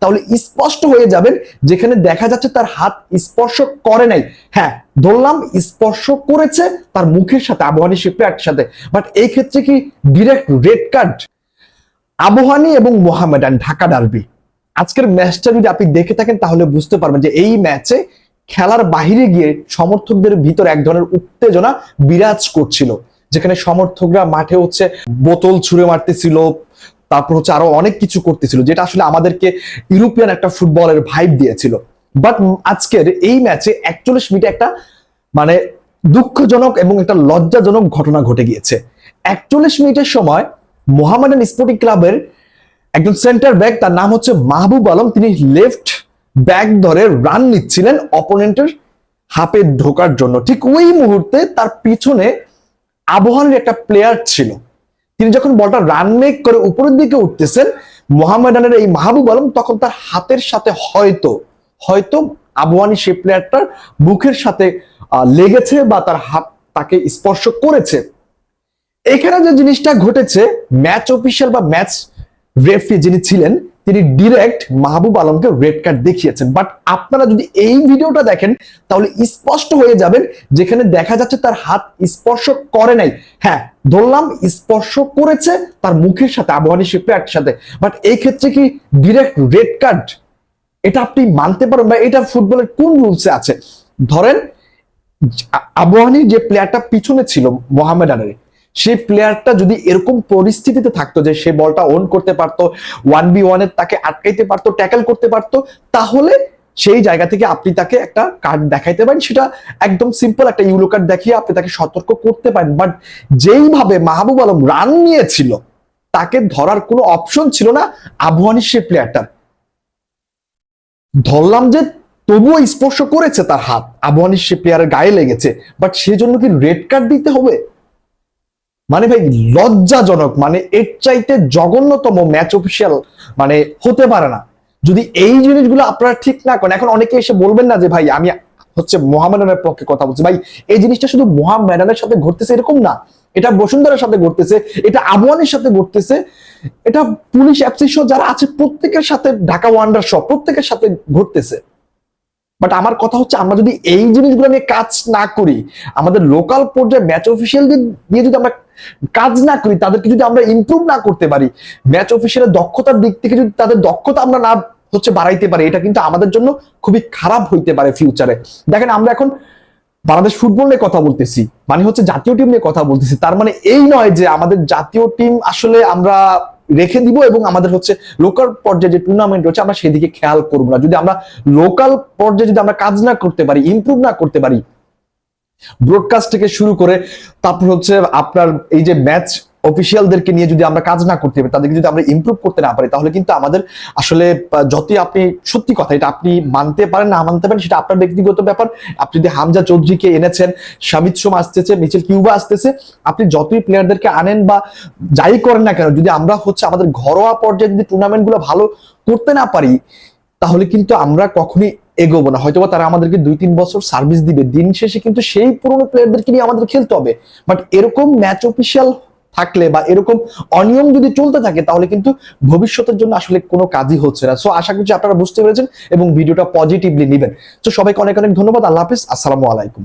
তাহলে স্পষ্ট হয়ে যাবেন যেখানে দেখা যাচ্ছে তার হাত স্পর্শ করে নাই। হ্যাঁ ধরলাম স্পর্শ করেছে তার মুখের সাথে আবহানী শিপের সাথে। বাট এই ক্ষেত্রে কি ডিরেক্ট রেড কার্ড আবহানী এবং মোহামেডান ঢাকা ডার্বি আজকের ম্যাচটা যদি আপনি দেখে থাকেন, তাহলে বুঝতে পারবেন যে এই ম্যাচে খেলার বাহিরে গিয়ে সমর্থকদের ভিতর এক ধরনের উত্তেজনা বিরাজ করছিল। যেখানে সমর্থকরা মাঠে হচ্ছে বোতল ছুঁড়ে মারতেছিল তারপর হচ্ছে আরও অনেক কিছু করতেছিল, যেটা আসলে আমাদেরকে ইউরোপিয়ান একটা ফুটবলের ভাইব দিয়েছিল। বাট আজকের এই ম্যাচে একচল্লিশ মিনিটে একটা মানে দুঃখজনক এবং একটা লজ্জাজনক ঘটনা ঘটে গিয়েছে। একচল্লিশ মিনিটের সময় মোহামেডান স্পোর্টিং ক্লাবের একজন সেন্টার ব্যাক তার নাম হচ্ছে মাহবুব আলম, তিনি লেফট ব্যাক ধরে রান নিচ্ছিলেন অপোনেন্টের হাফে ঢোকার জন্য। ঠিক ওই মুহূর্তে তার পিছনে আবহাওয়ার একটা প্লেয়ার ছিল। তিনি যখন বলটা রান মেক করে উপরের দিকে উঠতেছেন মোহামেডানের এই মাহবুব আলম তখন তার হাতের সাথে হয়তো হয়তো আবুয়ানি সে প্লেয়ারটার মুখের সাথে লেগেছে বা তার হাত তাকে স্পর্শ করেছে। এখানে যে জিনিসটা ঘটেছে ম্যাচ অফিসিয়াল বা ম্যাচ রেফারি যিনি ছিলেন তিনি ডিরেক্ট মাহবুব আলমকে রেড কার্ড দেখিয়েছেন। বাট আপনারা যদি এই ভিডিওটা দেখেন, তাহলে স্পষ্ট হয়ে যাবেন, যেখানে দেখা যাচ্ছে তার হাত স্পর্শ করে নাই। হ্যাঁ ধরলাম স্পর্শ করেছে তার মুখের সাথে আবহানী শিপের সাথে। বাট এই ক্ষেত্রে কি ডিরেক্ট রেড কার্ড এটা আপনি মানতে পারেন বা এটা ফুটবলের কোন রুলসে আছে? ধরেন, আ- আবহানীর যে প্লেয়ারটা পিছনে ছিল মোহামেডানের সেই প্লেয়ারটা যদি এরকম পরিস্থিতিতে থাকতো যে সে বলটা অন করতে পারতো ওয়ান বি ওয়ানে তাকে আটকাইতে পারতো ট্যাকেল করতে পারতো, তাহলে সেই জায়গা থেকে আপনি তাকে একটা কার্ড দেখাইতে পারেন। সেটা একদম সিম্পল একটা ইউলো কার্ড দেখিয়ে আপনি তাকে সতর্ক করতে পারেন। বাট যেইভাবে মাহবুব আলম রান নিয়েছিল, তাকে ধরার কোনো অপশন ছিল না আবহানী সে প্লেয়ারটার ধরলাম যে তবুও স্পর্শ করেছে তার হাত আবহানী সে প্লেয়ারের গায়ে লেগেছে। বাট সেজন্য কি রেড কার্ড দিতে হবে? মানে ভাই, লজ্জাজনক মানে এর চাইতে জঘন্যতম ম্যাচ অফিসিয়াল মানে হতে পারে না। যদি এই জিনিসগুলো আপনারা ঠিক না করেন, এখন অনেকে এসে বলবেন না যে, ভাই, আমি হচ্ছে মোহামেডানের পক্ষে কথা বলছি। ভাই, এই জিনিসটা শুধু মোহামেডানের সাথে ঘটতেছে এরকম না। এটা বসুন্ধরার সাথে ঘটতেছে, এটা আবহানের সাথে ঘটতেছে, এটা পুলিশ অ্যাপসি সহ যারা আছে, প্রত্যেকের সাথে ঢাকা ওয়ান্ডার সহ প্রত্যেকের সাথে ঘটতেছে। বাট আমার কথা হচ্ছে, আমরা যদি এই জিনিসগুলো নিয়ে কাজ না করি, আমাদের লোকাল পর্যায়ে ম্যাচ অফিসিয়ালদের দিয়ে যদি আমরা কাজ না করি, তাদেরকে যদি আমরা ইমপ্রুভ না করতে পারি ম্যাচ অফিসিয়ালের দক্ষতার দিক থেকে যদি তাদের দক্ষতা আমরা না হচ্ছে বাড়াইতে পারি, এটা কিন্তু আমাদের জন্য খুবই খারাপ হইতে পারে ফিউচারে দেখেন, আমরা এখন বাংলাদেশ ফুটবল নিয়ে কথা বলতেছি মানে হচ্ছে জাতীয় টিম নিয়ে কথা বলতেছি, তার মানে এই নয় যে আমাদের জাতীয় টিম আসলে আমরা রেখে দিব এবং আমাদের হচ্ছে লোকাল পর্যায়ে যে টুর্নামেন্ট রয়েছে, আমরা সেদিকে খেয়াল করব না। যদি আমরা লোকাল পর্যায়ে যদি আমরা কাজ না করতে পারি ইমপ্রুভ না করতে পারি ব্রডকাস্ট থেকে শুরু করে তারপর হচ্ছে আপনার এই যে ম্যাচ অফিসিয়ালদেরকে নিয়ে যদি আমরা কাজ না করতে পারি, তাদেরকে যদি আমরা ইমপ্রুভ করতে না পারি, তাহলে কিন্তু আমাদের আসলে যতই আপনি সত্যি কথা, এটা আপনি মানতে পারেন, না মানতে পারেন, সেটা আপনার ব্যক্তিগত ব্যাপার। আপনি যদি হামজা চৌধুরীকে এনেছেন, শামিদ সোম আসতেছে, মিচেল কিউবা আসতেছে, আপনি যতই প্লেয়ারদেরকে আনেন বা যাই করেন না কেন, যদি আমরা হচ্ছে আমাদের ঘরোয়া পর্যায়ে যদি টুর্নামেন্টগুলো ভালো করতে না পারি, তাহলে কিন্তু আমরা কখনোই এগোবো না। হয়তোবা তারা আমাদেরকে দুই, তিন বছর সার্ভিস দিবে। দিন শেষে কিন্তু সেই পুরনো প্লেয়ারদেরকে নিয়ে আমাদের খেলতে হবে। বাট এরকম ম্যাচ অফিসিয়াল থাকলে বা এরকম অনিয়ম যদি চলতে থাকে, তাহলে কিন্তু ভবিষ্যতের জন্য আসলে কোনো কাজই হচ্ছে না। সো আশা করছি আপনারা বুঝতে পেরেছেন এবং ভিডিওটা পজিটিভলি নেবেন। তো সবাইকে অনেক অনেক ধন্যবাদ। আল্লাহ হাফিজ। আসসালামু আলাইকুম।